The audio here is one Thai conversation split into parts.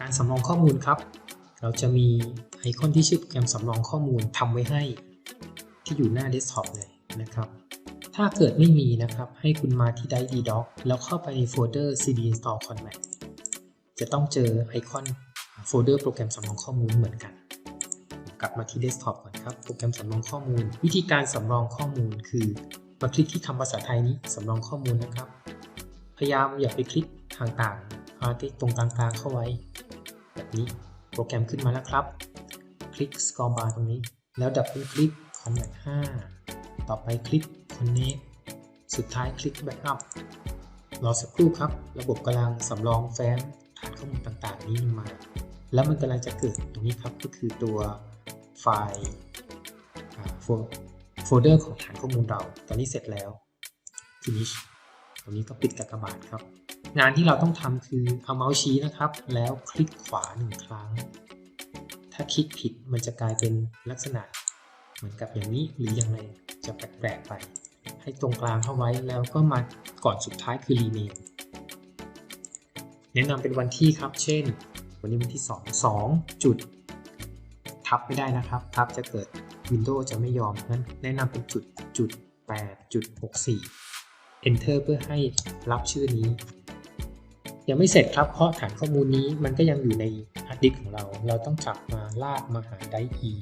การสำรองข้อมูลครับ เราจะมีไอคอนที่ชื่อโปรแกรมสำรองข้อมูลทำไว้ให้ ที่อยู่หน้าเดสก์ท็อปเลยนะครับ ถ้าเกิดไม่มีนะครับ ให้คุณมาที่ d i d doc แล้วเข้าไปในโฟลเดอร์ cd install conmat จะต้องเจอไอคอนโฟลเดอร์โปรแกรมสำรองข้อมูลเหมือนกัน กลับมาที่เดสก์ท็อปก่อนครับ โปรแกรมสำรองข้อมูล วิธีการสำรองข้อมูลคือมาคลิกที่คำภาษาไทยนี้สำรองข้อมูลนะครับ พยายามอย่าไปคลิกทางต่างๆเอาที่ตรงกลางๆเข้าไว้ นี้โปรแกรมขึ้นมาแล้วครับ คลิก scroll bar ตรงนี้ แล้วดับเบิลคลิก Convert 5 ต่อไปคลิก Connect สุดท้ายคลิก Backup รอสักครู่ครับ ระบบกำลังสำรองแฟ้มฐานข้อมูลต่างๆ นี้ลงมา แล้วมันกำลังจะเกิดตรงนี้ครับ ก็คือตัวไฟล์อ่าโฟโฟลเดอร์ของฐานข้อมูลเรา ตอนนี้เสร็จแล้ว finish ตรงนี้ก็ปิดกากบาทครับ งานที่เราต้องทำคือเอาเมาส์ชี้นะครับ แล้วคลิกขวาหนึ่งครั้ง ถ้าคลิกผิดมันจะกลายเป็นลักษณะ เหมือนกับอย่างนี้หรืออย่างไรจะแปลกๆไป ให้ตรงกลางเข้าไว้แล้วก็มาก่อนสุดท้ายคือ rename แนะนำเป็นวันที่ครับ เช่น วันนี้วันที่ 2 2 จุด ทับไม่ได้นะครับ ทับจะเกิด Windows จะไม่ยอมงั้นแนะนำเป็นจุดจุด8จุด64 Enter เพื่อให้รับชื่อนี้ ยังไม่เสร็จครับเพราะฐานข้อมูลนี้มันก็ยังอยู่ในฮาร์ดดิสของเรา เราต้องจับมาลากมาหาได E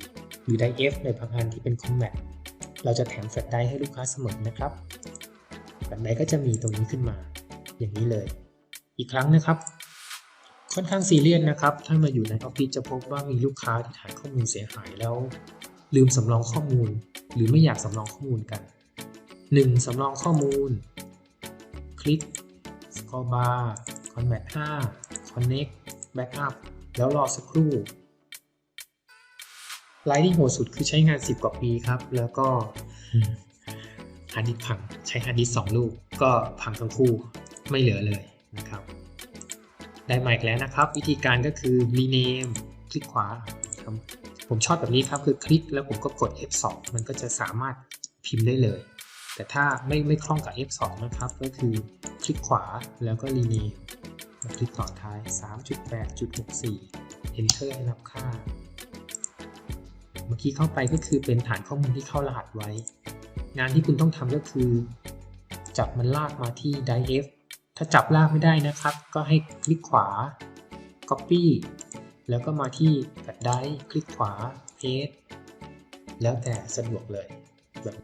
หรือได F ในบางอันที่เป็น Combat เราจะแถมแฟลชไดให้ลูกค้าเสมอนะครับแฟลไดร์ก็จะมีตรงนี้ขึ้นมา อย่างนี้เลย อีกครั้งนะครับ ค่อนข้างซีเรียสนะครับ ถ้ามาอยู่ในออฟฟิศจะพบว่ามีลูกค้าที่ฐานข้อมูลเสียหายแล้ว ลืมสำรองข้อมูล หรือไม่อยากสำรองข้อมูลกัน 1. สำรองข้อมูล คลิก scroll bar convert 5 connect backup แล้วรอสักครู่ไลท์ที่โหดสุดคือใช้งาน 10 กว่าปีครับ แล้วก็ฮาร์ดดิสก์พังใช้ฮาร์ดดิสก์สองลูก ก็พังทั้งคู่ไม่เหลือเลยนะครับ ได้มาอีกแล้วนะครับ วิธีการก็คือ rename คลิกขวาครับผมชอบแบบนี้ครับคือคลิกแล้วผมก็กด F2 มันก็จะสามารถพิมพ์ได้เลย แต่ถ้าไม่ไม่คล่องกับ F2 นะครับ ก็คือคลิกขวาแล้วก็ rename มาคลิกต่อท้าย 3.8.64 enter ให้นับค่า เมื่อกี้เข้าไปก็คือเป็นฐานข้อมูลที่เข้ารหัสไว้ งานที่คุณต้องทำก็คือ จับมันลากมาที่ Die F ถ้าจับลากไม่ได้นะครับ ก็ให้คลิกขวา copy แล้วก็มาที่แฟลชไดคลิกขวา paste แล้วแต่สะดวกเลยแบบ